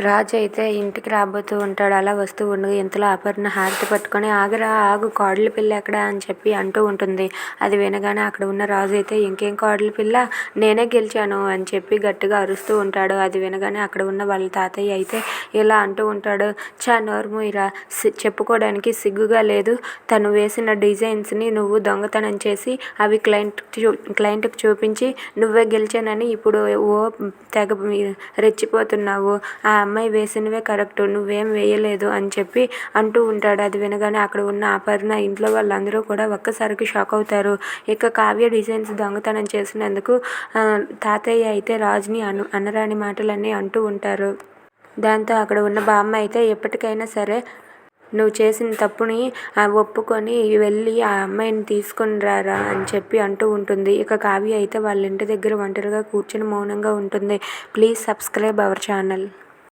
రాజు అయితే ఇంటికి రాబోతూ ఉంటాడు. అలా వస్తూ ఉండగా ఇంతలో అపర్ణ హారతి పట్టుకొని ఆగరా ఆగు కోడలి పిల్ల ఎక్కడ? అని చెప్పి అంటూ ఉంటుంది. అది వినగానే అక్కడ ఉన్న రాజు అయితే ఇంకేం కోడలి పిల్ల? నేనే గెలిచాను అని చెప్పి గట్టిగా అరుస్తూ ఉంటాడు. అది వినగానే అక్కడ ఉన్న వాళ్ళ తాతయ్య అయితే ఇలా అంటూ ఉంటాడు చా నోర్ముయిరా చెప్పుకోవడానికి సిగ్గుగా లేదు. తను వేసిన డిజైన్స్ని నువ్వు దొంగతనం చేసి అవి క్లయింట్ చూ క్లయింట్కి చూపించి నువ్వే గెలిచానని ఇప్పుడు ఓ తెగ రెచ్చిపోతున్నావు. ఆ అమ్మాయి వేసినవే కరెక్ట్ నువ్వేం వేయలేదు అని చెప్పి అంటూ ఉంటాడు. అది వినగానే అక్కడ ఉన్న అపర్ణ ఇంట్లో వాళ్ళందరూ కూడా ఒక్కసారికి షాక్ అవుతారు. ఇక కావ్య డిజైన్స్ దొంగతనం చేసినందుకు తాతయ్య అయితే రాజుని అను అనరాని మాటలన్నీ అంటూ ఉంటారు. దాంతో అక్కడ ఉన్న బామ్మ అయితే ఎప్పటికైనా సరే నువ్వు చేసిన తప్పుని ఒప్పుకొని వెళ్ళి ఆ అమ్మాయిని తీసుకుని రారా అని చెప్పి అంటూ ఉంటుంది. ఇక కావ్య అయితే వాళ్ళ ఇంటి దగ్గర ఒంటరిగా కూర్చొని మౌనంగా ఉంటుంది. Please subscribe our channel.